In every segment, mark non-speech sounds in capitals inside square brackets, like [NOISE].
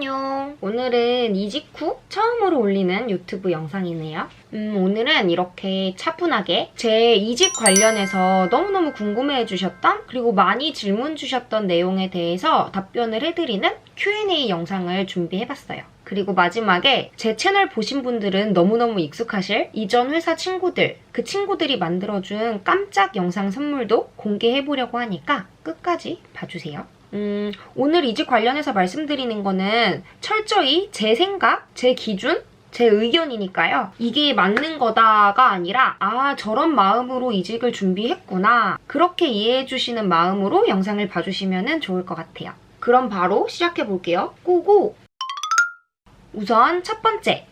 안녕. 오늘은 이직 후 처음으로 올리는 유튜브 영상이네요. 음, 오늘은 이렇게 차분하게 제 이직 관련해서 너무너무 궁금해 주셨던 그리고 많이 질문 주셨던 내용에 대해서 답변을 해드리는 Q&A 영상을 준비해봤어요. 그리고 마지막에 제 채널 보신 분들은 너무너무 익숙하실 이전 회사 친구들, 그 친구들이 만들어준 깜짝 영상 선물도 공개해보려고 하니까 끝까지 봐주세요. 음, 오늘 이직 관련해서 말씀드리는 거는 철저히 제 생각, 제 기준, 제 의견이니까요. 이게 맞는 거다가 아니라, 아, 저런 마음으로 이직을 준비했구나. 그렇게 이해해 주시는 마음으로 영상을 봐주시면 좋을 것 같아요. 그럼 바로 시작해 볼게요. 고고! 우선 첫 번째.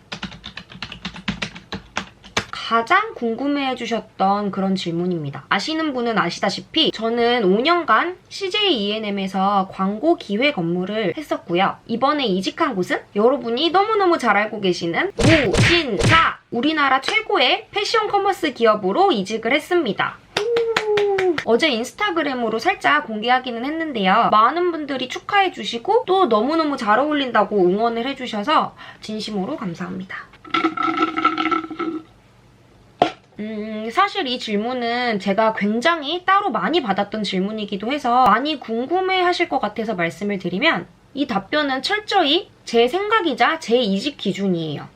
가장 궁금해 해 주셨던 그런 질문입니다. 아시는 분은 아시다시피 저는 5년간 CJ E&M에서 광고 기획 업무를 했었고요. 이번에 이직한 곳은 여러분이 너무너무 잘 알고 계시는 모신사! 우리나라 최고의 패션 커머스 기업으로 이직을 했습니다. 어제 인스타그램으로 살짝 공개하기는 했는데요. 많은 분들이 축하해 주시고 또 너무너무 잘 어울린다고 응원을 해주셔서 진심으로 감사합니다. 음, 사실 이 질문은 제가 굉장히 따로 많이 받았던 질문이기도 해서 많이 궁금해 하실 것 같아서 말씀을 드리면 이 답변은 철저히 제 생각이자 제 이직 기준이에요.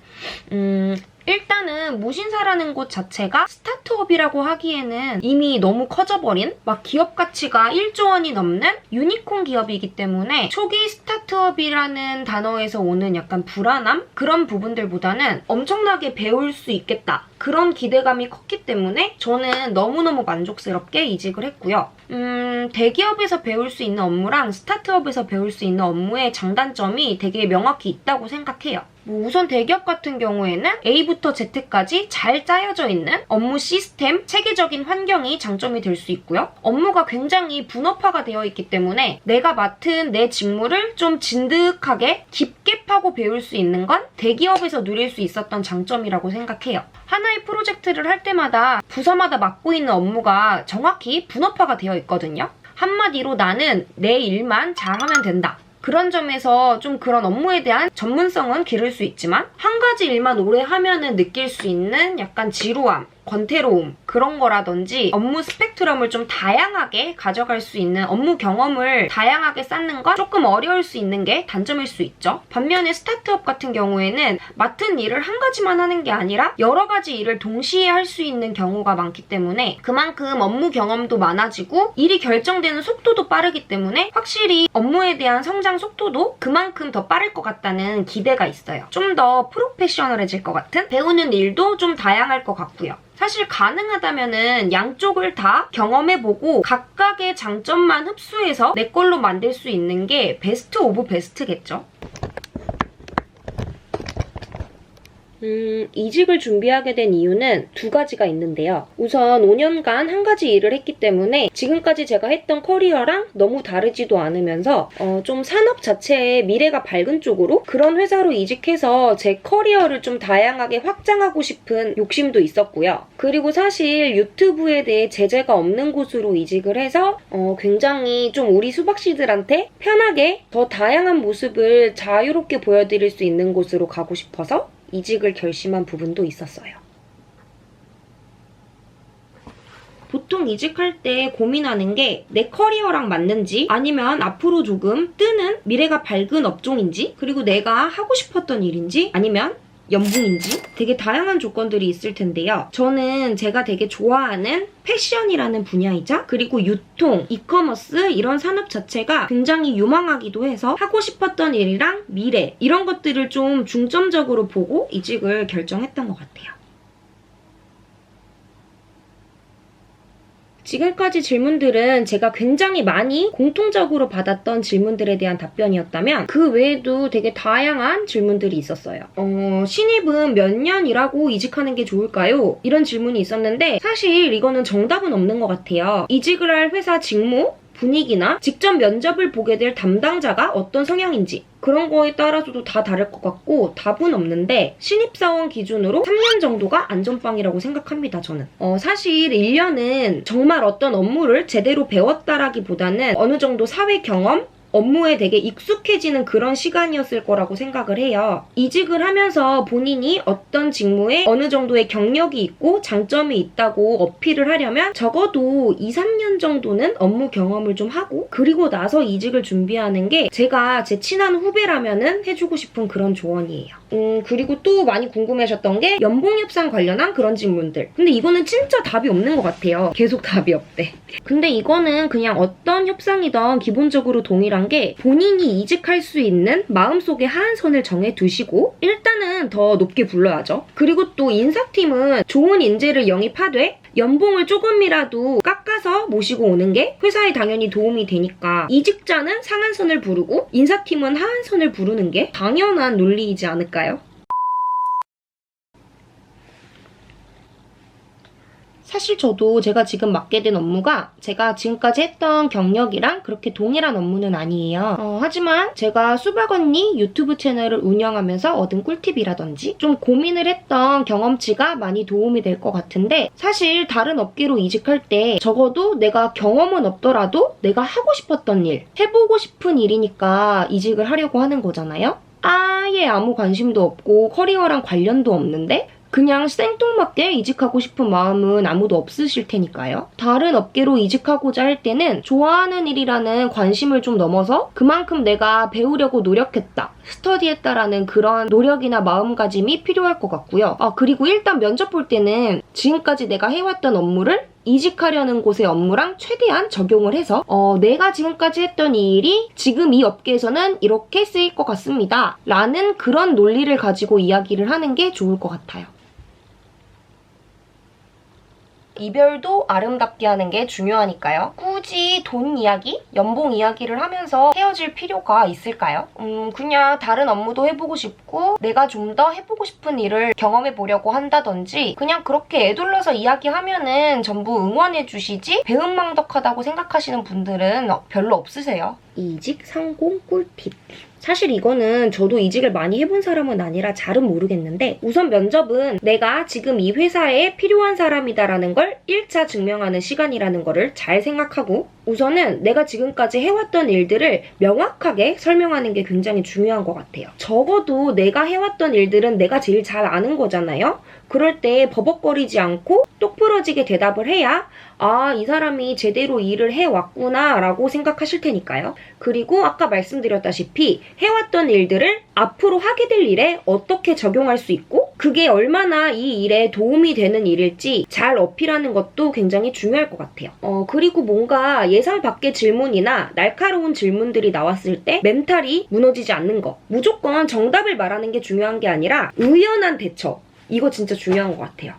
음, 일단은 무신사라는 곳 자체가 스타트업이라고 하기에는 이미 너무 커져버린 막 기업 가치가 1조 원이 넘는 유니콘 기업이기 때문에 초기 스타트업이라는 단어에서 오는 약간 불안함 그런 부분들보다는 엄청나게 배울 수 있겠다 그런 기대감이 컸기 때문에 저는 너무너무 만족스럽게 이직을 했고요. 음, 대기업에서 배울 수 있는 업무랑 스타트업에서 배울 수 있는 업무의 장단점이 되게 명확히 있다고 생각해요. 뭐 우선 대기업 같은 경우에는 A부터 Z까지 잘 짜여져 있는 업무 시스템, 체계적인 환경이 장점이 될 수 있고요. 업무가 굉장히 분업화가 되어 있기 때문에 내가 맡은 내 직무를 좀 진득하게 깊게 파고 배울 수 있는 건 대기업에서 누릴 수 있었던 장점이라고 생각해요. 하나의 프로젝트를 할 때마다 부서마다 맡고 있는 업무가 정확히 분업화가 되어 있거든요. 한마디로 나는 내 일만 잘하면 된다. 그런 점에서 좀 그런 업무에 대한 전문성은 기를 수 있지만 한 가지 일만 오래 하면은 느낄 수 있는 약간 지루함, 권태로움 그런 거라든지 업무 스펙트럼을 좀 다양하게 가져갈 수 있는 업무 경험을 다양하게 쌓는 건 조금 어려울 수 있는 게 단점일 수 있죠. 반면에 스타트업 같은 경우에는 맡은 일을 한 가지만 하는 게 아니라 여러 가지 일을 동시에 할 수 있는 경우가 많기 때문에 그만큼 업무 경험도 많아지고 일이 결정되는 속도도 빠르기 때문에 확실히 업무에 대한 성장 속도도 그만큼 더 빠를 것 같다는 기대가 있어요. 좀 더 프로페셔널해질 것 같은 배우는 일도 좀 다양할 것 같고요. 사실 가능하다면은 양쪽을 다 경험해보고 각각의 장점만 흡수해서 내 걸로 만들 수 있는 게 베스트 오브 베스트겠죠. 음, 이직을 준비하게 된 이유는 두 가지가 있는데요. 우선 5년간 한 가지 일을 했기 때문에 지금까지 제가 했던 커리어랑 너무 다르지도 않으면서 어, 좀 산업 자체의 미래가 밝은 쪽으로 그런 회사로 이직해서 제 커리어를 좀 다양하게 확장하고 싶은 욕심도 있었고요. 그리고 사실 유튜브에 대해 제재가 없는 곳으로 이직을 해서 어, 굉장히 좀 우리 수박씨들한테 편하게 더 다양한 모습을 자유롭게 보여드릴 수 있는 곳으로 가고 싶어서 이직을 결심한 부분도 있었어요. 보통 이직할 때 고민하는 게 내 커리어랑 맞는지 아니면 앞으로 조금 뜨는 미래가 밝은 업종인지 그리고 내가 하고 싶었던 일인지 아니면 연봉인지 되게 다양한 조건들이 있을 텐데요. 저는 제가 되게 좋아하는 패션이라는 분야이자 그리고 유통, 이커머스 이런 산업 자체가 굉장히 유망하기도 해서 하고 싶었던 일이랑 미래 이런 것들을 좀 중점적으로 보고 이직을 결정했던 것 같아요. 지금까지 질문들은 제가 굉장히 많이 공통적으로 받았던 질문들에 대한 답변이었다면 그 외에도 되게 다양한 질문들이 있었어요. 어, 신입은 몇년 일하고 이직하는 게 좋을까요? 이런 질문이 있었는데 사실 이거는 정답은 없는 것 같아요. 이직을 할 회사 직무, 분위기나 직접 면접을 보게 될 담당자가 어떤 성향인지 그런 거에 따라서도 다 다를 것 같고 답은 없는데 신입사원 기준으로 3년 정도가 안전빵이라고 생각합니다 저는. 어, 사실 1년은 정말 어떤 업무를 제대로 배웠다라기보다는 어느 정도 사회 경험 업무에 되게 익숙해지는 그런 시간이었을 거라고 생각을 해요. 이직을 하면서 본인이 어떤 직무에 어느 정도의 경력이 있고 장점이 있다고 어필을 하려면 적어도 2, 3년 정도는 업무 경험을 좀 하고 그리고 나서 이직을 준비하는 게 제가 제 친한 후배라면은 해주고 싶은 그런 조언이에요. 음, 그리고 또 많이 궁금해하셨던 게 연봉 협상 관련한 그런 질문들. 근데 이거는 진짜 답이 없는 것 같아요. 계속 답이 없대. 근데 이거는 그냥 어떤 협상이든 기본적으로 동일 한 게 본인이 이직할 수 있는 마음속에 하한선을 정해 두시고 일단은 더 높게 불러야죠. 그리고 또 인사팀은 좋은 인재를 영입하되 연봉을 조금이라도 깎아서 모시고 오는 게 회사에 당연히 도움이 되니까 이직자는 상한선을 부르고 인사팀은 하한선을 부르는 게 당연한 논리이지 않을까요? 사실 저도 제가 지금 맡게 된 업무가 제가 지금까지 했던 경력이랑 그렇게 동일한 업무는 아니에요. 어, 하지만 제가 수박 언니 유튜브 채널을 운영하면서 얻은 꿀팁이라든지 좀 고민을 했던 경험치가 많이 도움이 될 것 같은데 사실 다른 업계로 이직할 때 적어도 내가 경험은 없더라도 내가 하고 싶었던 일, 해보고 싶은 일이니까 이직을 하려고 하는 거잖아요. 아예 아무 관심도 없고 커리어랑 관련도 없는데 그냥 생뚱맞게 이직하고 싶은 마음은 아무도 없으실 테니까요. 다른 업계로 이직하고자 할 때는 좋아하는 일이라는 관심을 좀 넘어서 그만큼 내가 배우려고 노력했다, 스터디했다라는 그런 노력이나 마음가짐이 필요할 것 같고요. 아, 그리고 일단 면접 볼 때는 지금까지 내가 해왔던 업무를 이직하려는 곳의 업무랑 최대한 적용을 해서 어, 내가 지금까지 했던 이 일이 지금 이 업계에서는 이렇게 쓰일 것 같습니다. 라는 그런 논리를 가지고 이야기를 하는 게 좋을 것 같아요. 이별도 아름답게 하는 게 중요하니까요. 굳이 돈 이야기, 연봉 이야기를 하면서 헤어질 필요가 있을까요? 음, 그냥 다른 업무도 해보고 싶고 내가 좀 더 해보고 싶은 일을 경험해 보려고 한다든지 그냥 그렇게 애둘러서 이야기하면은 전부 응원해 주시지 배은망덕하다고 생각하시는 분들은 별로 없으세요. 이직 성공 꿀팁. 사실 이거는 저도 이직을 많이 해본 사람은 아니라 잘은 모르겠는데 우선 면접은 내가 지금 이 회사에 필요한 사람이다라는 걸 1차 증명하는 시간이라는 거를 잘 생각하고 우선은 내가 지금까지 해왔던 일들을 명확하게 설명하는 게 굉장히 중요한 것 같아요. 적어도 내가 해왔던 일들은 내가 제일 잘 아는 거잖아요. 그럴 때 버벅거리지 않고 똑부러지게 대답을 해야 아, 이 사람이 제대로 일을 해왔구나 라고 생각하실 테니까요. 그리고 아까 말씀드렸다시피 해왔던 일들을 앞으로 하게 될 일에 어떻게 적용할 수 있고 그게 얼마나 이 일에 도움이 되는 일일지 잘 어필하는 것도 굉장히 중요할 것 같아요. 어, 그리고 뭔가 예상 밖의 질문이나 날카로운 질문들이 나왔을 때 멘탈이 무너지지 않는 거. 무조건 정답을 말하는 게 중요한 게 아니라 의연한 대처. 이거 진짜 중요한 것 같아요.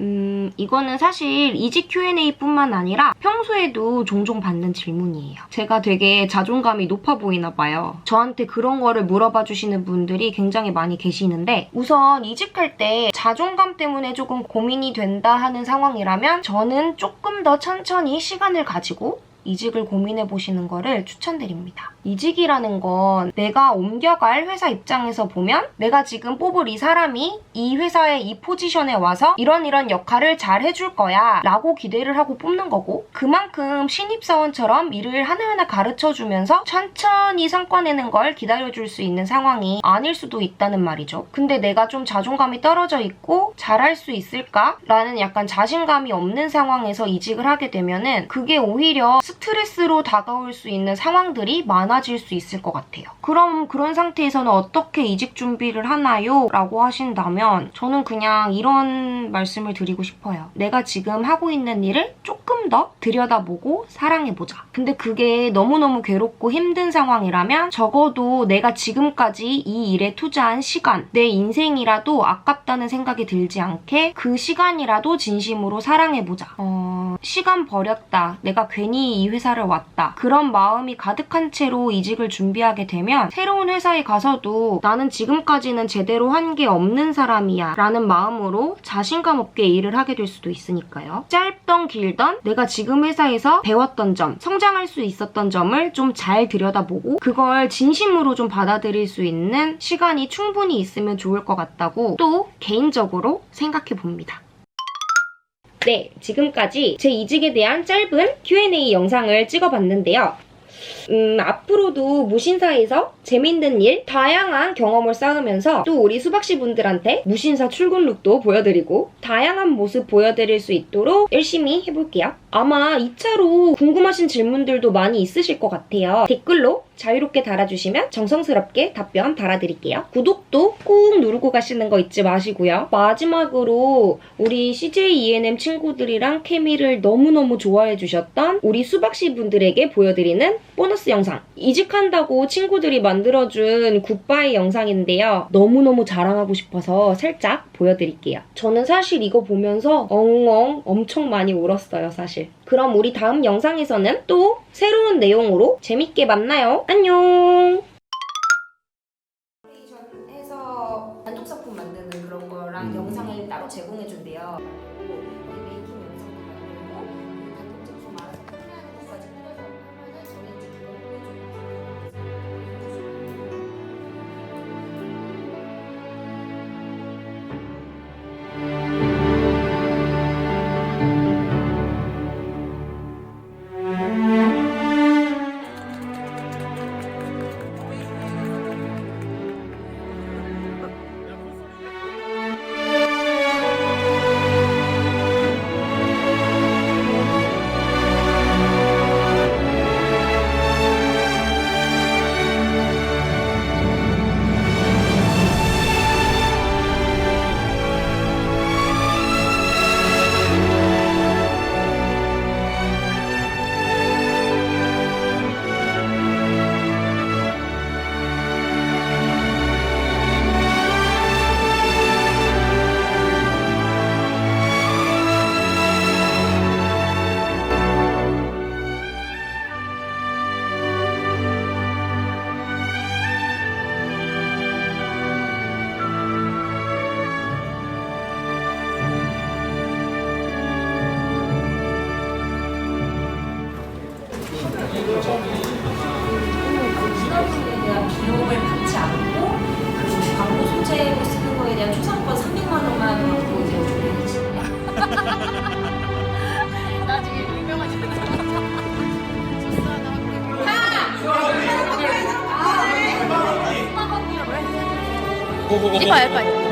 음, 이거는 사실 이직 Q&A뿐만 아니라 평소에도 종종 받는 질문이에요. 제가 되게 자존감이 높아 보이나 봐요. 저한테 그런 거를 물어봐 주시는 분들이 굉장히 많이 계시는데 우선 이직할 때 자존감 때문에 조금 고민이 된다 하는 상황이라면 저는 조금 더 천천히 시간을 가지고 이직을 고민해 보시는 거를 추천드립니다. 이직이라는 건 내가 옮겨갈 회사 입장에서 보면 내가 지금 뽑을 이 사람이 이 회사의 이 포지션에 와서 이런 이런 역할을 잘 해줄 거야 라고 기대를 하고 뽑는 거고 그만큼 신입사원처럼 일을 하나하나 가르쳐 주면서 천천히 성과 내는 걸 기다려줄 수 있는 상황이 아닐 수도 있다는 말이죠. 근데 내가 좀 자존감이 떨어져 있고 잘할 수 있을까? 라는 약간 자신감이 없는 상황에서 이직을 하게 되면은 그게 오히려 스트레스로 다가올 수 있는 상황들이 많아질 수 있을 것 같아요. 그럼 그런 상태에서는 어떻게 이직 준비를 하나요? 라고 하신다면 저는 그냥 이런 말씀을 드리고 싶어요. 내가 지금 하고 있는 일을 조금 더 들여다보고 사랑해보자. 근데 그게 너무너무 괴롭고 힘든 상황이라면 적어도 내가 지금까지 이 일에 투자한 시간, 내 인생이라도 아깝다는 생각이 들지 않게 그 시간이라도 진심으로 사랑해보자. 어, 시간 버렸다. 내가 괜히 이 회사를 왔다. 그런 마음이 가득한 채로 이직을 준비하게 되면 새로운 회사에 가서도 나는 지금까지는 제대로 한 게 없는 사람이야 라는 마음으로 자신감 없게 일을 하게 될 수도 있으니까요. 짧던 길던 내가 지금 회사에서 배웠던 점, 성장할 수 있었던 점을 좀 잘 들여다보고 그걸 진심으로 좀 받아들일 수 있는 시간이 충분히 있으면 좋을 것 같다고 또 개인적으로 생각해 봅니다. 네, 지금까지 제 이직에 대한 짧은 Q&A 영상을 찍어봤는데요. 음, 앞으로도 무신사에서 재밌는 일, 다양한 경험을 쌓으면서 또 우리 수박씨 분들한테 무신사 출근 룩도 보여드리고 다양한 모습 보여드릴 수 있도록 열심히 해볼게요. 아마 2차로 궁금하신 질문들도 많이 있으실 것 같아요. 댓글로 자유롭게 달아주시면 정성스럽게 답변 달아드릴게요. 구독도 꾹 누르고 가시는 거 잊지 마시고요. 마지막으로 우리 CJ ENM 친구들이랑 케미를 너무너무 좋아해 주셨던 우리 수박씨 분들에게 보여드리는 보너스 영상. 이직한다고 친구들이 만들어준 굿바이 영상인데요. 너무너무 자랑하고 싶어서 살짝 보여드릴게요. 저는 사실 이거 보면서 엉엉 엄청 많이 울었어요, 사실. 그럼 우리 다음 영상에서는 또 새로운 내용으로 재밌게 만나요. 안녕! 해서 만족작품 만드는 그런 거랑 음. 영상을 따로 제공해 준대요. 이거 이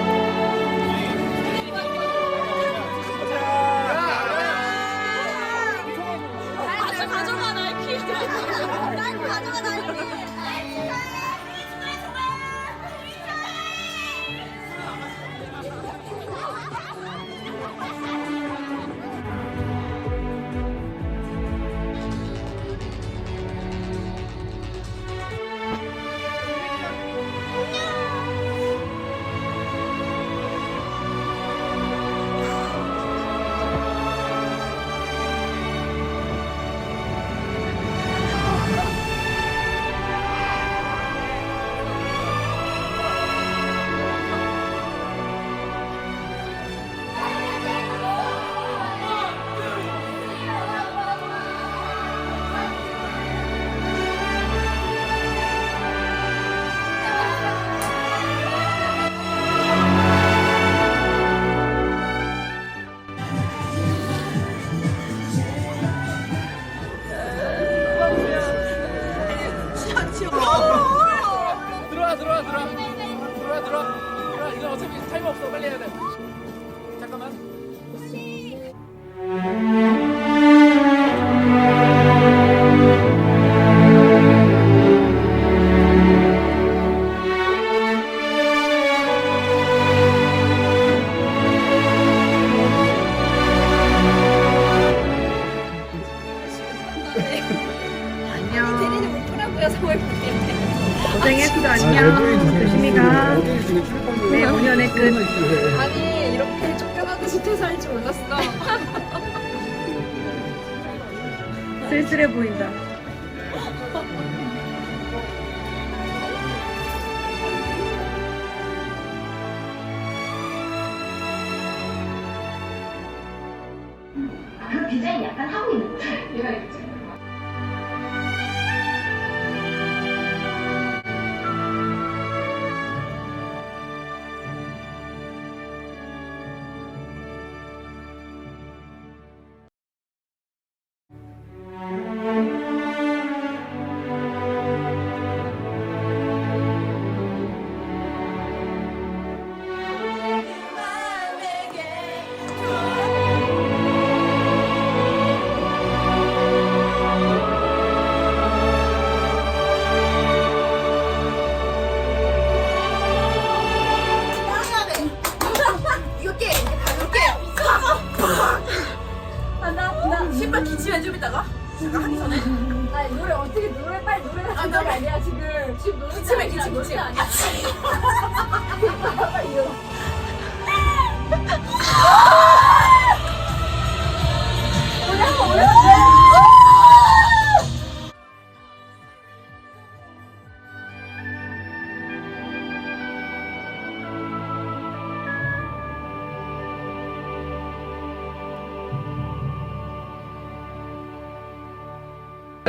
어 고생했어 안녕. 조심히 가 네, 5년의 끝. 아니 이렇게 쫓겨나듯이 퇴사할 줄 몰랐어. [LAUGHS] 쓸쓸해 보인다. 그 디자인 약간 하고 있는 거죠? 좀 빨리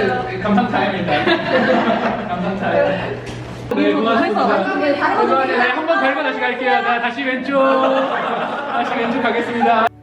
일어나 감상타임입니다. 감상타임. 네, 고맙습니다. 네, 한번 더 열고 다시 갈게요. 자, 다시 왼쪽. 다시 왼쪽 가겠습니다.